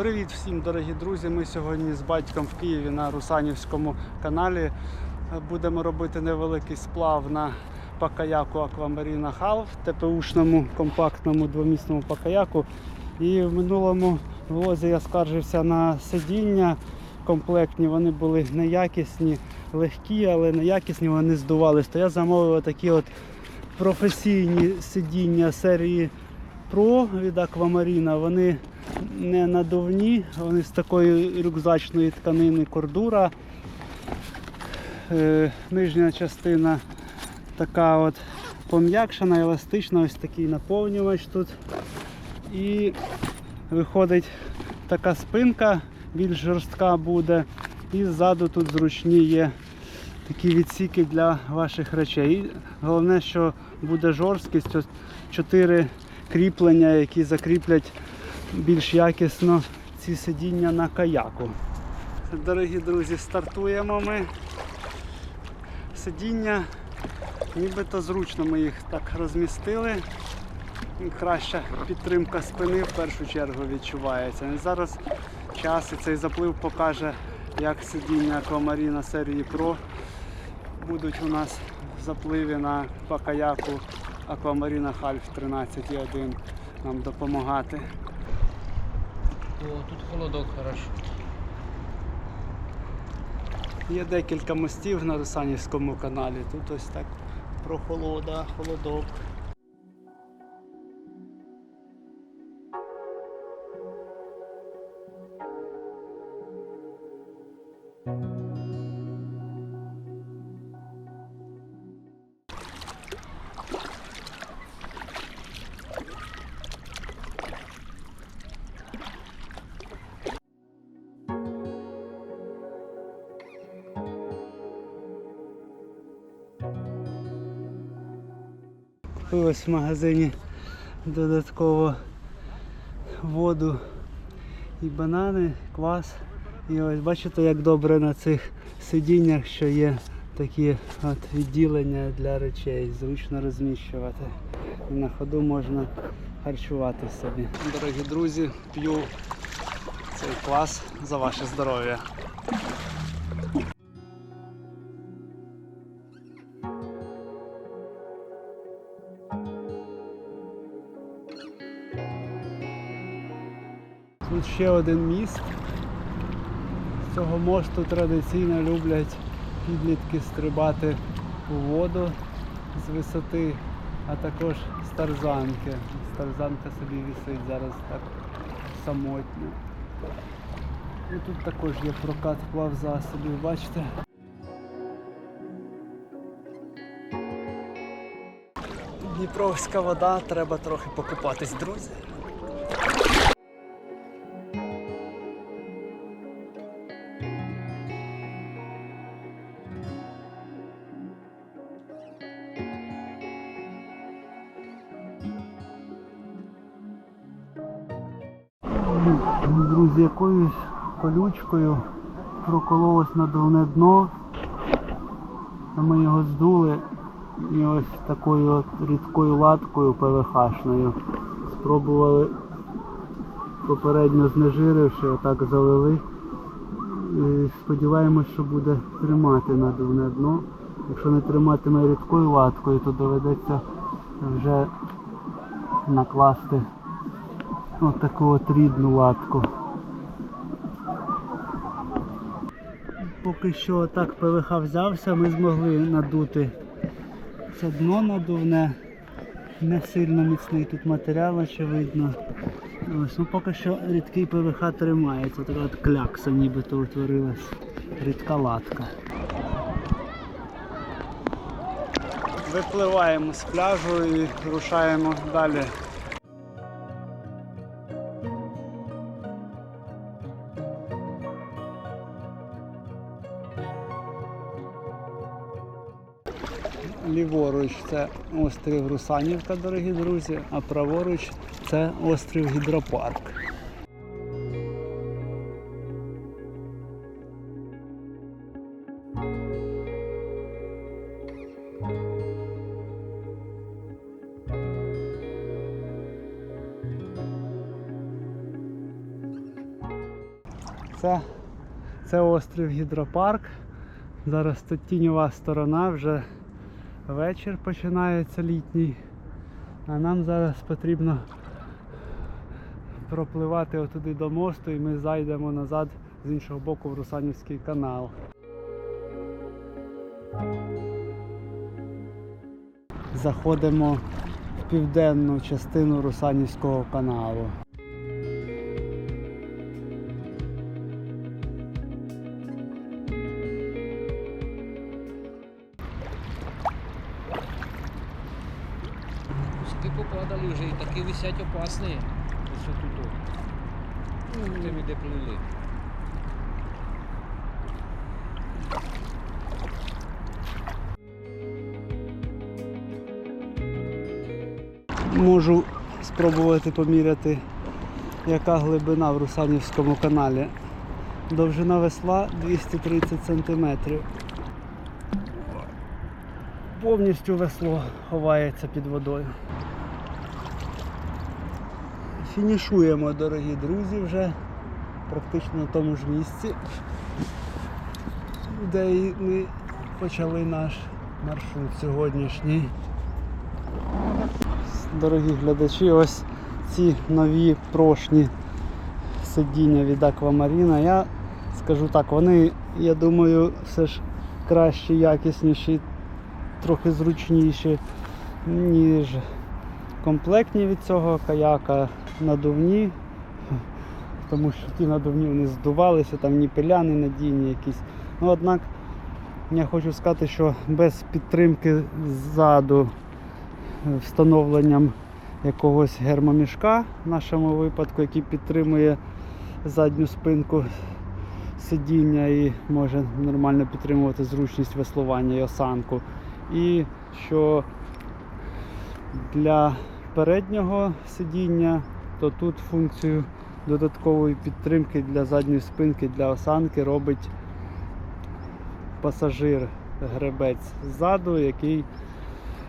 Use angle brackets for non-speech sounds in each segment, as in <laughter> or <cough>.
Привіт всім, дорогі друзі! Ми сьогодні з батьком в Києві на Русанівському каналі. Будемо робити невеликий сплав на пакаяку Аквамаріна Half, ТПУшному компактному двомісному пакаяку. І в минулому влозі я скаржився на сидіння комплектні. Вони були неякісні, легкі, але неякісні, вони здувались. То я замовив такі от професійні сидіння серії Pro від Аквамаріна. Вони не надувні, вони з такої рюкзачної тканини кордура. Е, нижня частина така от пом'якшена, еластична, ось такий наповнювач тут. І виходить така спинка, більш жорстка буде. І ззаду тут зручні є такі відсіки для ваших речей. І головне, що буде жорсткість, ось чотири кріплення, які закріплять більш якісно ці сидіння на каяку. Дорогі друзі, стартуємо ми. Сидіння, нібито зручно ми їх так розмістили. Краща підтримка спини в першу чергу відчувається. Зараз час і цей заплив покаже, як сидіння аквамаріна серії Pro будуть у нас в запливі на пакаяку Аквамаріна Хальф 13.1 нам допомагати. О, тут холодок хорошо. Є декілька мостів на Русанівському каналі. Тут ось так прохолода, холодок. Купилось в магазині додатково воду і банани, квас. І ось бачите, як добре на цих сидіннях, що є такі от відділення для речей, зручно розміщувати. І на ходу можна харчувати собі. Дорогі друзі, п'ю цей квас за ваше здоров'я. Тут ще один міст. З цього мосту традиційно люблять підлітки стрибати у воду з висоти, а також з тарзанки. Тарзанка собі висить зараз так самотньо. І тут також є прокат плавзасобів, бачите? Дніпровська вода, треба трохи покупатись, друзі. Друзі, якоюсь колючкою прокололось надувне дно. Ми його здули і ось такою от рідкою латкою ПВХшною спробували попередньо знежиривши, отак залили. І сподіваємось, що буде тримати надувне дно. Якщо не триматиме рідкою латкою, то доведеться вже накласти Ось таку от рідну латку. Поки що так ПВХ взявся, ми змогли надути це дно надувне. Не сильно міцний тут матеріал, очевидно. Ось, ну поки що рідкий ПВХ тримається, така от клякса нібито утворилась. Рідка латка. Випливаємо з пляжу і рушаємо далі. Ліворуч це острів Русанівка, дорогі друзі, а праворуч це острів Гідропарк. Це, це острів Гідропарк. Зараз тут тіньова сторона, вже вечір починається літній. А нам зараз потрібно пропливати отуди до мосту і ми зайдемо назад з іншого боку в Русанівський канал. Заходимо в південну частину Русанівського каналу. Куски попадали вже і такі висять опасні. Ось тут. Тим іде плили. Можу спробувати поміряти, яка глибина в Русанівському каналі. Довжина весла 230 см. Повністю весло ховається під водою. Фінішуємо, дорогі друзі, вже практично на тому ж місці, де ми почали наш маршрут сьогоднішній. Дорогі глядачі, ось ці нові прошні сидіння від Аквамаріна. Я скажу так, вони, я думаю, все ж кращі, якісніші, трохи зручніші, ніж комплектні від цього каяка надувні. <laughs> Тому що ті надувні вони здувалися, там ні пиляни надійні якісь. Ну, однак я хочу сказати, що без підтримки ззаду встановленням якогось гермомішка в нашому випадку, який підтримує задню спинку сидіння і може нормально підтримувати зручність веслування і осанку. І що для переднього сидіння, то тут функцію додаткової підтримки для задньої спинки, для осанки робить пасажир гребець ззаду, який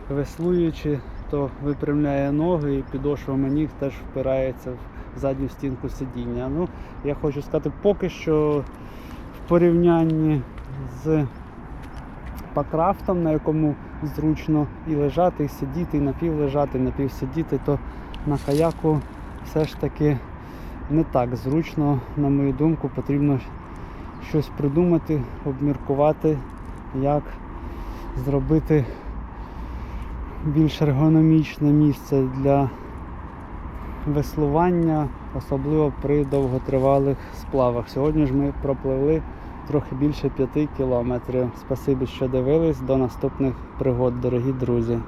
веслуючи, то випрямляє ноги і підошвами ніг теж впирається в задню стінку сидіння. Ну, я хочу сказати, поки що в порівнянні з пакрафтом, на якому зручно і лежати, і сидіти, і напівлежати, і напівсидіти, то на каяку все ж таки не так зручно, на мою думку, потрібно щось придумати, обміркувати, як зробити більш ергономічне місце для веслування, особливо при довготривалих сплавах. Сьогодні ж ми пропливли трохи більше 5 кілометрів. Спасибі, що дивились. До наступних пригод, дорогі друзі.